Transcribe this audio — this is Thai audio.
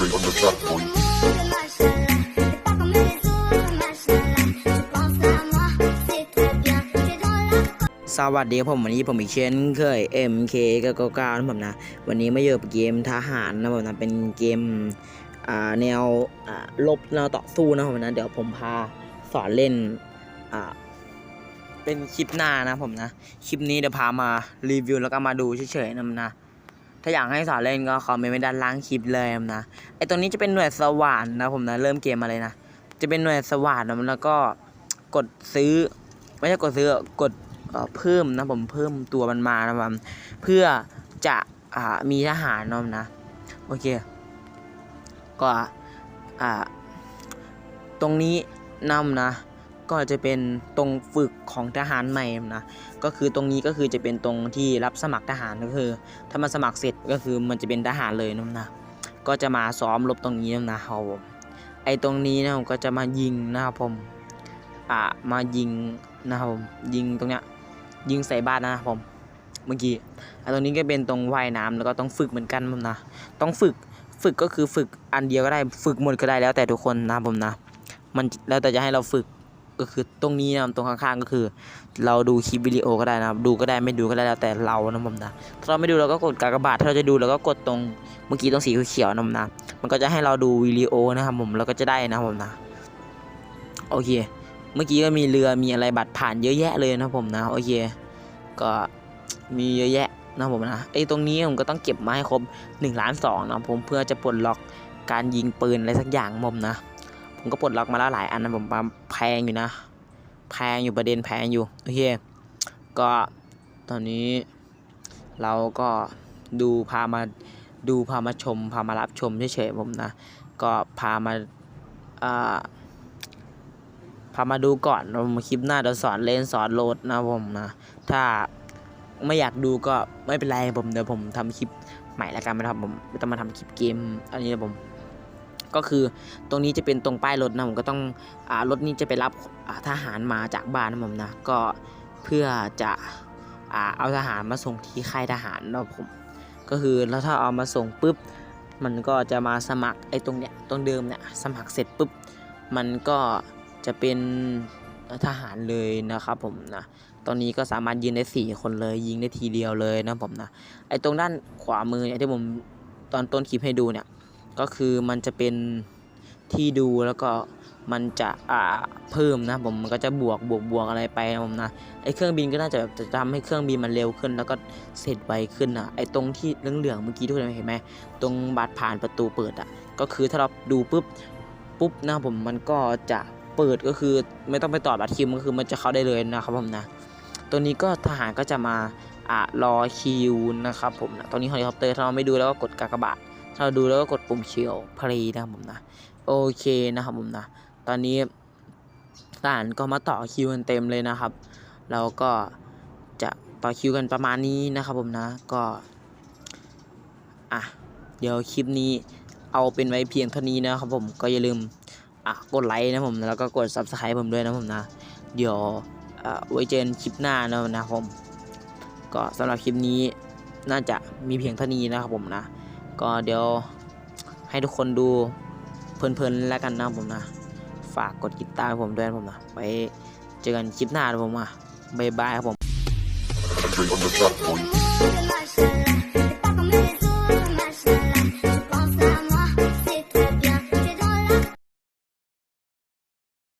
Andre on the track, boy. Machallah, t'es pas comme les autres, machallah. Tu penses à moi, c'est trop bien. T'es dans la สวัสดีครับผมวันนี้ผมอีกเช่นเคย MK ก็เก้านะผมนะ วันนี้มาเยอะกับเกมทหารนะผมนะเป็นเกมแนวลบแนวต่อสู้นะผมนะเดี๋ยวผมพาสอนเล่นเป็นคลิปหน้านะผมนะ คลิปนี้เดี๋ยวพามารีวิวแล้วก็มาดูเฉยๆนะผมนะ ถ้าอยากให้สอนเล่นก็คอมเมนต์ไว้ด้านล่างคลิปเลยนะไอตรงนี้จะเป็นหน่วยสว่านนะผมนะเริ่มเกมมาเลยนะจะเป็นหน่วยสว่านนะแล้วก็กดซื้อไม่ใช่กดซื้อกดเพิ่มนะผมเพิ่มตัวมันมานะผมเพื่อจะอ่ามีทหารนะนะโอเคก็อ่าตรงนี้นำนะ ก็จะเป็นตรงฝึกของทหารใหม่นะก็คือตรงนี้ก็คือจะเป็นตรงที่รับสมัครทหารก็คือ ถ้ามาสมัครเสร็จก็คือมันจะเป็นทหารเลยนะนะก็จะมาซ้อมรบตรงนี้นะครับผมไอตรงนี้นะผมก็จะมายิงนะครับผมอ่ามายิงนะครับผมยิงตรงเนี้ยยิงใส่บ้านนะครับผมเมื่อกี้ไอตรงนี้ก็เป็นตรงว่ายน้ำแล้วก็ต้องฝึกเหมือนกันนะต้องฝึกฝึกก็คือฝึกอันเดียวก็ได้ฝึกหมดก็ได้แล้วแต่ทุกคนนะครับผมนะ มันแล้วแต่จะให้เราฝึก ก็คือตรงนี้นะครับตรงข้างๆก็คือ เราดูคลิปวิดีโอก็ได้นะครับดูก็ได้ไม่ดูก็ได้แล้วแต่เรานะผมนะถ้าเราไม่ดูเราก็กดกากบาทถ้าเราจะดูเราก็กดตรงเมื่อกี้ตรงสีเขียวนะผมนะมันก็จะให้เราดูวิดีโอนะครับผมเราก็จะได้นะผมนะโอเค เมื่อกี้ก็มีเรือมีอะไรบัตรผ่านเยอะแยะเลยนะผมนะโอเค ก็มีเยอะแยะนะผมนะไอ้ตรงนี้ผมก็ต้องเก็บมาให้ครบ1ล้านสองนะผมเพื่อจะปลดล็อกการยิงปืนอะไรสักอย่างผมนะ ผมก็ปลดล็อกมาแล้วหลายอันนะผมปาแพงอยู่นะ แพงอยู่ประเด็นแพงอยู่โอเคก็ตอนนี้เราก็ดูพามาดูพามาชมพามารับชมเฉยๆผมนะ ก็พามาอ่าพามาดูก่อนผมคลิปหน้าเดี๋ยวสอนเลนสอนโหลดนะผมนะ ถ้าไม่อยากดูก็ไม่เป็นไรผมเดี๋ยวผมทำคลิปใหม่แล้วกันไม่ทำผมไม่ต้องมาทำคลิปเกมอันนี้นะผม ก็คือตรงนี้จะเป็นตรงป้ายรถนะผมก็ต้องอรถนี้จะไปรับทหารมาจากบ้านนะผมนะก็เพื่อจะอเอาทหารมาส่งที่ค่ายทหารนะผมก็คือแล้วถ้าเอามาส่งปุ๊บมันก็จะมาสมัครไอ้ตรงเนี้ยตรงเดิมเนี่ยสมัครเสร็จปุ๊บมันก็จะเป็นทหารเลยนะครับผมนะตอนนี้ก็สามารถยืนได้สี่คนเลยยิงได้ทีเดียวเลยนะผมนะไอ้ตรงด้านขวามือเนี่ยที่ผมตอนต้นคลิปให้ดูเนี่ย ก็คือมันจะเป็นที่ดูแล้วก็มันจะอ่าเพิ่มนะผมมันก็จะบวกบวกบวกอะไรไปนะผมนะไอเครื่องบินก็น่าจะแบบจะทำให้เครื่องบินมันเร็วขึ้น แล้วก็เสร็จไวขึ้นอะไอตรงที่เหลืองๆเมื่อกี้ทุกคนเห็นไหมตรงบานผ่านประตูเปิดอะก็คือถ้าเราดูปุ๊บปุ๊บนะผมมันก็จะเปิดก็คือไม่ต้องไปต่อบัตรคิวก็คือมันจะเข้าได้เลยนะครับผมนะตัวนี้ก็ทหารก็จะมาอ่ารอคิวนะครับผมนะตอนนี้เฮลิคอปเตอร์ถ้าเราไม่ดูแล้วก็กดกากบาท เราดูแล้วก็กดปุ่มเขียวพลีนะครับผมนะ โอเคนะครับผมนะ ตอนนี้ทหารก็มาต่อคิวกันเต็มเลยนะครับเราก็จะต่อคิวกันประมาณนี้นะครับผมนะก็อะเดี๋ยวคลิปนี้เอาเป็นไว้เพียงเท่านี้นะครับผมก็อย่าลืมอะกดไลค์นะผมแล้วก็กด subscribe ผมด้วยนะผมนะ เดี๋ยวอะไว้เจอกันคลิปหน้านะครับผมก็สำหรับคลิปนี้น่าจะมีเพียงเท่านี้นะครับผมนะ ก็เดี๋ยวให้ทุกคนดูเพลินๆแล้วกันนะผมนะ ฝากกดติดตามผมด้วยนะผมนะไว้เจอกันคลิปหน้านะผมอะบ๊ายบายครับผม